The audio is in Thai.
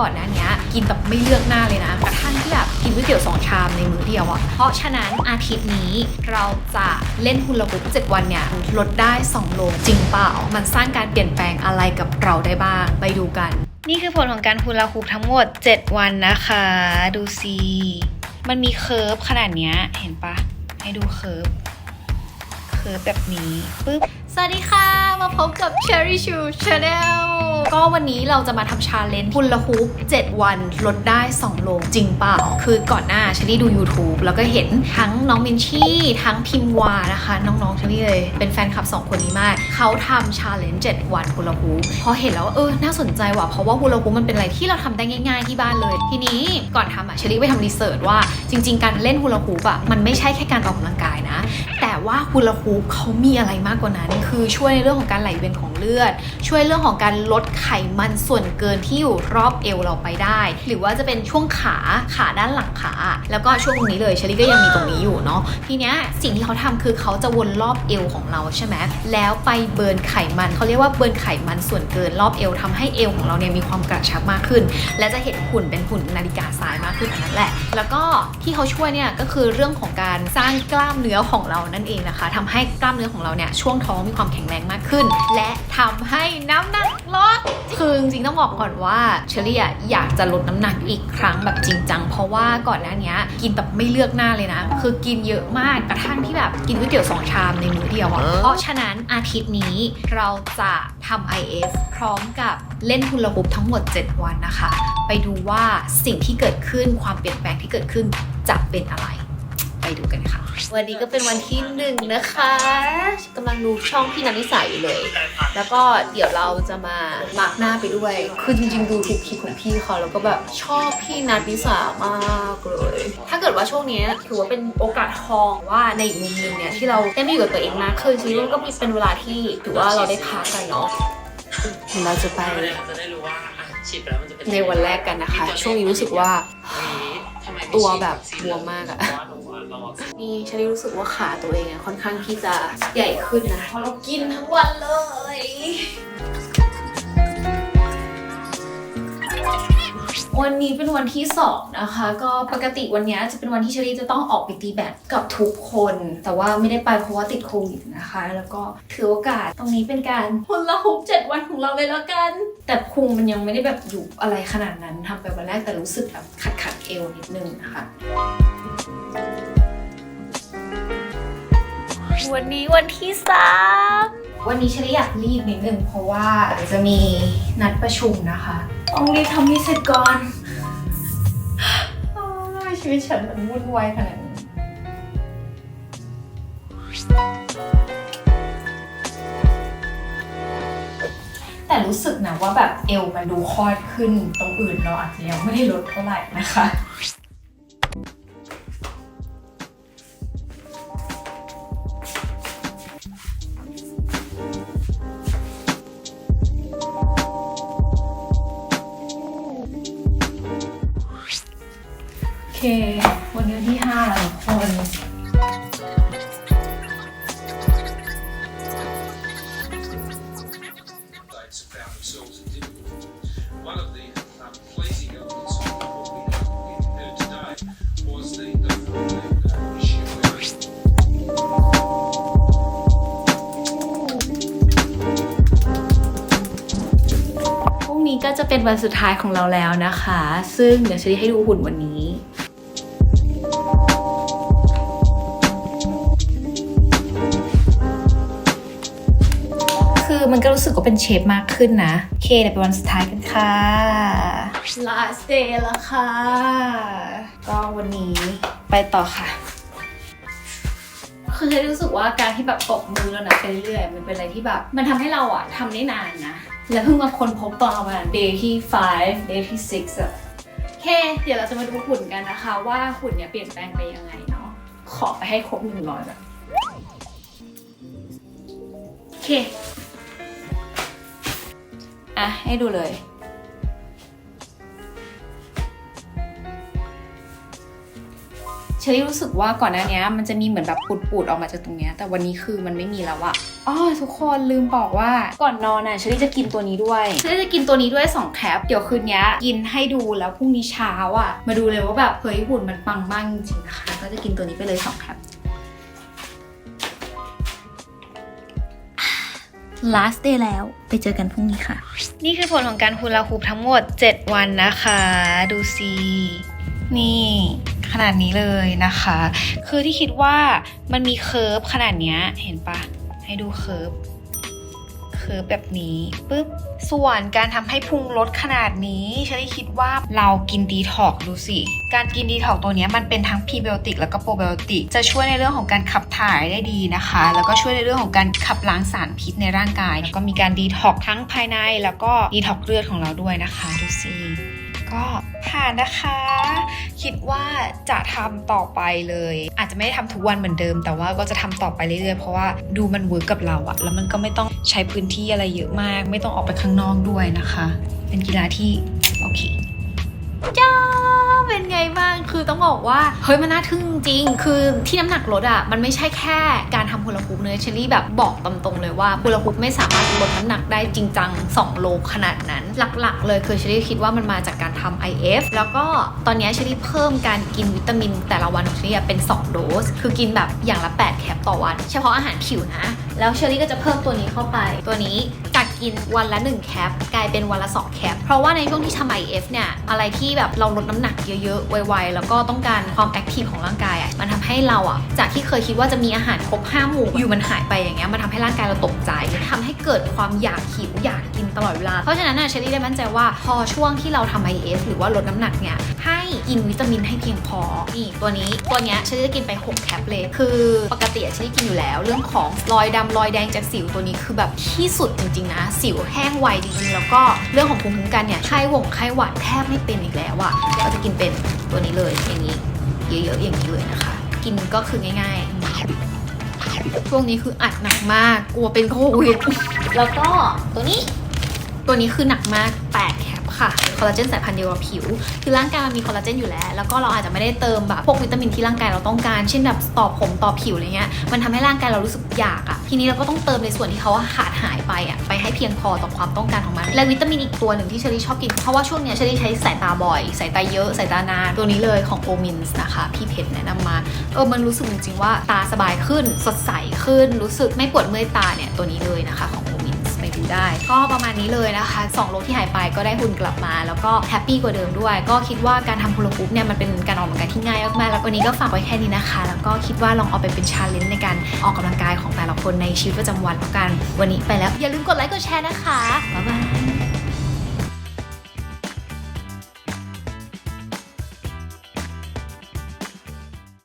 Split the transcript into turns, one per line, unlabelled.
ก่อนหน้านี้กินแบบไม่เลือกหน้าเลยนะกระทั่งที่แบบกินก๋วยเตี๋ยวสองชามในมื้อเดียวอะเพราะฉะนั้นอาทิตย์นี้เราจะเล่นฮุลาฮูป7วันเนี่ยลดได้ 2 โลจริงเปล่า มันสร้างการเปลี่ยนแปลงอะไรกับเราได้บ้างไปดูกัน นี่คือผลของการฮุลาฮูปทั้งหมด 7 วันนะคะ ดูสิมันมีเคิร์ฟขนาดเนี้ยเห็นปะให้ดูเคิร์ฟเคิร์ฟแบบนี้ปึ๊บ สวัสดีค่ะ มาพบกับ Cherry Shoe Channel ก็วันนี้เราจะมาทำชาเลนจ์ฮุลลาฮูป7วันลดได้ 2 โล จริงเปล่า คือก่อนหน้าเชลี่ดู YouTube แล้วก็เห็นทั้งน้องมินชี่ทั้งพิมวานะคะ น้องๆเชลี่เลย เป็นแฟนคลับ 2 คนนี้มาก เขาทำชาเลนจ์7วันฮุลลาฮูปพอเห็นแล้วว่าเออ น่าสนใจว่ะ เพราะว่าฮุลลาฮูปมันเป็นอะไรที่เราทำได้ง่ายๆที่บ้านเลย ทีนี้ก่อนทำอะเชลี่ไปทำรีเสิร์ชว่าจริง ๆ การเล่นฮุลลาฮูปอะมันไม่ใช่แค่การออกกำลังกายนะ แต่ว่าฮุลาฮูปเขามีอะไรมากกว่านั้นคือช่วยในเรื่องของการไหลเวียนของเลือด ช่วยเรื่องของการลดไขมันส่วนเกินที่อยู่รอบเอวเราไปได้ หรือว่าจะเป็นช่วงขาขาด้านหลังขา แล้วก็ช่วงตรงนี้เลยเชลี่ก็ยังมีตรงนี้อยู่เนาะทีเนี้ยสิ่งที่เขาทำคือเขาจะวนรอบเอวของเราใช่ไหมแล้วไปเบิร์นไขมันเขาเรียกว่าเบิร์นไขมันส่วนเกินรอบเอวทำให้เอวของเราเนี่ยมีความกระชับมากขึ้น และจะเห็นหุ่นเป็นหุ่นนาฬิกาทรายมากขึ้นอันนั้นแหละ แล้วก็ที่เขาช่วยเนี่ยก็คือเรื่องของการสร้างกล้ามเนื้อของเรานั่นเองนะคะทำให้กล้ามเนื้อของเราเนี่ยช่วงท้องมีความแข็งแรงมากขึ้น และทำให้น้ำหนักลดคือจริงๆต้องบอกก่อนว่าเชอรี่อะอยากจะลดน้ำหนักอีกครั้งแบบจริงจังเพราะว่าก่อนหน้านี้กินแบบไม่เลือกหน้าเลยนะ คือกินเยอะมากกระทั่งที่แบบกินก๋วยเตี๋ยวสองชามในมื้อเดียวอะเพราะฉะนั้นอาทิตย์นี้เราจะทำ IF พร้อมกับเล่นฮุลาฮูปทั้งหมด 7 วันนะคะ ไปดูว่าสิ่งที่เกิดขึ้นความเปลี่ยนแปลงที่เกิดขึ้นจะเป็นอะไรไป ดูกันค่ะ วันนี้ก็เป็นวันที่หนึ่งนะคะกำลังดูช่องพี่นันนิสัยอยู่เลย แล้วก็เดี๋ยวเราจะมามาร์กหน้าไปด้วย คือจริงๆ ดูทุกคลิปของพี่เขาแล้วก็แบบชอบพี่นัทนิสามากเลย ถ้าเกิดว่าช่วงนี้ถือว่าเป็นโอกาสทองว่าในอีกมุมหนึงเนี่ยที่เราได้มาอยู่กับตัวเองมากขึ้นชีวิตมันก็เป็นเวลาที่ถือว่าเราได้พักกันเนาะเดี๋ยวเราจะไป
จะได้รู้ว่าอะฉีดไปแล้วมันจะเป็น
ในวันแรกกันนะคะ ช่วงนี้รู้สึกว่าตัวแบบบวมมากอะ นี่ฉันรู้สึกว่าขาตัวเองอะค่อนข้างที่จะใหญ่ขึ้นนะเพราะเรากินทั้งวันเลยวันนี้เป็นวันที่สองนะคะ ก็ปกติวันเนี้ยจะเป็นวันที่เชอรี่จะต้องออกไปตีแบดกับทุกคน แต่ว่าไม่ได้ไปเพราะว่าติดโควิดนะคะ แล้วก็ถือโอกาสตรงนี้เป็นการพุนละฮุบเจ็ดวันของเราเลยแล้วกัน แต่พุงมันยังไม่ได้แบบอยู่อะไรขนาดนั้นทำไปวันแรกแต่รู้สึกแบบขัดขัดเอวนิดนึงนะคะ วันนี้วันที่สามวันนี้ฉันอยากรีบนิดนึงเพราะว่าจะมีนัดประชุมนะคะต้องรีบทำให้เสร็จก่อนอ้าวชีวิตฉันมันวุ่นวายขนาดนี้แต่รู้สึกนะว่าแบบเอวมันดูคลอดขึ้นตรงอื่นเราอาจจะยังไม่ได้ลดเท่าไหร่นะคะ ค วันนี้ที่ห้าแล้วทุกคน พรุ่งนี้ก็จะเป็นวันสุดท้ายของเราแล้วนะคะ ซึ่งเดี๋ยวฉันจะให้ดูหุ่นวันนี้ อมันก็รู้สึกว่าเป็นเชฟมากขึ้นนะโอเคเดี๋ยวเป็นวันสุดท้ายกันค่ะ last day แล้วค่ะ ก็วันนี้ไปต่อค่ะ คือฉันรู้สึกว่าการที่แบบตบมือแล้วนะไปเรื่อยๆมันเป็นอะไรที่แบบ มันทำให้เราอะทำได้นานนะ แล้วเพิ่งมาค้นพบตอนประมาณ day ที่ 5 day ที่ 6อะโอเค เดี๋ยวเราจะมาดูหุ่นกันนะคะ ว่าหุ่นเนี่ยเปลี่ยนแปลงไปยังไงเนาะ ขอไปให้ครบหนึ่งร้อยแบบโอเค อะ ให้ดูเลยโเชอรี่รู้สึกว่าก่อนหน้านี้มันจะมีเหมือนแบบปูดๆออกมาจากตรงเนี้ย แต่วันนี้คือมันไม่มีแล้วอะอ๋อทุกคนลืมบอกว่าก่อนนอนอะเชอรี่จะกินตัวนี้ด้วยเชอรี่จะกินตัวนี้ด้วยสองแคปเดี๋ยวคืนนี้กินให้ดูแล้วพรุ่งนี้เช้าอะมาดูเลยว่าแบบเฮ้ยหุ่นมันปังมากจริงๆนะคะ ก็จะกินตัวนี้ไปเลยสองแคป last day แล้วไปเจอกันพรุ่งนี้ค่ะ นี่คือผลของการฮูลาฮูปทั้งหมด 7 วันนะคะ ดูสินี่ขนาดนี้เลยนะคะ คือที่คิดว่ามันมีเคิร์ฟขนาดเนี้ยเห็นปะให้ดูเคิร์ฟ เคิร์ฟแบบนี้ปุ๊บส่วนการทำให้พุงลดขนาดนี้ฉันได้คิดว่าเรากินดีท็อกดูสิ การกินดีท็อกตัวนี้มันเป็นทั้งพรีไบโอติกแล้วก็โปรไบโอติกจะช่วยในเรื่องของการขับถ่ายได้ดีนะคะ แล้วก็ช่วยในเรื่องของการขับล้างสารพิษในร่างกายแล้วก็มีการดีท็อกทั้งภายในแล้วก็ดีท็อกเลือดของเราด้วยนะคะดูสิ ก็ผ่านนะคะ คิดว่าจะทำต่อไปเลย อาจจะไม่ได้ทำทุกวันเหมือนเดิม แต่ว่าก็จะทำต่อไปเรื่อยๆ เพราะว่าดูมันเวิร์กกับเราอะแล้วมันก็ไม่ต้องใช้พื้นที่อะไรเยอะมาก ไม่ต้องออกไปข้างนอกด้วยนะคะ เป็นกีฬาที่โอเค จ้าเป็นไงบ้าง คือต้องบอกว่า เฮ้ย มันน่าทึ่งจริง คือที่น้ำหนักลดอะ่ะ มันไม่ใช่แค่การทำฮูลาฮูปเนื้อเชอรี่แบบบอกตรงๆเลยว่าฮูลาฮูปไม่สามารถลดน้ำหนักได้จริงจัง2โลขนาดนั้น หลักๆ เลยคือเชอรี่คิดว่ามันมาจากการทำ IF แล้วก็ตอนนี้เชอรี่เพิ่มการกินวิตามิน แต่ละวันของเชอรี่เป็น 2 โดส คือกินแบบอย่างละ 8 แคปต่อวัน เฉพาะอาหารผิวนะ แล้วเชอรี่ก็จะเพิ่มตัวนี้เข้าไป ตัวนี้ กินวันละ 1 แคป กลายเป็นวันละ 2 แคป เพราะว่าในช่วงที่ทำ IF เนี่ย อะไรที่แบบเราลดน้ำหนักเยอะๆ ไวๆ แล้วก็ต้องการความแอคทีฟของร่างกายอะ มันทำให้เราอะ จากที่เคยคิดว่าจะมีอาหารครบ5หมู่อยู่มันหายไปอย่างเงี้ย มันทำให้ร่างกายเราตกใจทำให้เกิดความอยากหิวอยาก ตลอดเวลา เพราะฉะนั้นน่ะเชอรี่ได้มั่นใจว่าพอช่วงที่เราทำ IF หรือว่าลดน้ำหนักเนี่ยให้กินวิตามินให้เพียงพอ นี่ตัวนี้ตัวเนี้ยเชอรี่จะกินไป 6 แคปเลย คือปกติอะเชอรี่กินอยู่แล้ว เรื่องของรอยดำรอยแดงจากสิวตัวนี้คือแบบที่สุดจริงๆนะ สิวแห้งไวจริงๆแล้วก็เรื่องของภูมิคุ้มกันเนี่ยไข้หวงไข้หวัดแทบไม่เป็นอีกแล้วอะก็จะกินเป็นตัวนี้เลยอย่างนี้เยอะๆอย่างนี้เลยนะคะ กินก็คือง่ายๆช่วงนี้คืออัดหนักมากกลัวเป็นโควิดแล้วก็ตัวนี้ ตัวนี้คือหนักมาก8แคปค่ะคอลลาเจนสายพันธุ์เดียวกับผิว คือร่างกายมันมีคอลลาเจนอยู่แล้ว แล้วก็เราอาจจะไม่ได้เติมแบบพวกวิตามินที่ร่างกายเราต้องการเช่นแบบต่อผมต่อผิวอะไรเงี้ยมันทำให้ร่างกายเรารู้สึกอยากอะทีนี้เราก็ต้องเติมในส่วนที่เขาขาดหายไปอะไปให้เพียงพอต่อความต้องการของมันและวิตามินอีกตัวหนึ่งที่เชอรี่ชอบกินเพราะว่าช่วงเนี้ยเชอรี่ใช้สายตาบ่อยสายตาเยอะสายตานานตัวนี้เลยของโอมินส์นะคะพี่เพชรแนะนำมาเออมันรู้สึกจริงๆว่าตาสบายขึ้นสดใสขึ้นรู้สึกไม่ปวดเมื่อยตาเนี่ยตัวนี้เลยนะคะของ ได้ ก็ประมาณนี้เลยนะคะ2โลที่หายไปก็ได้หุ่นกลับมา แล้วก็แฮปปี้กว่าเดิมด้วย ก็คิดว่าการทำฮูลาฮูปเนี่ยมันเป็นการออกกำลังกายที่ง่ายมากๆแล้ววันนี้ก็ฝากไว้แค่นี้นะคะ แล้วก็คิดว่าลองเอาไปเป็นชาเลนจ์ในการออกกำลังกายของแต่ละคนในชีวิตประจำวันแล้วกัน วันนี้ไปแล้วอย่าลืมกดไลค์กดแชร์นะคะบ๊ายบาย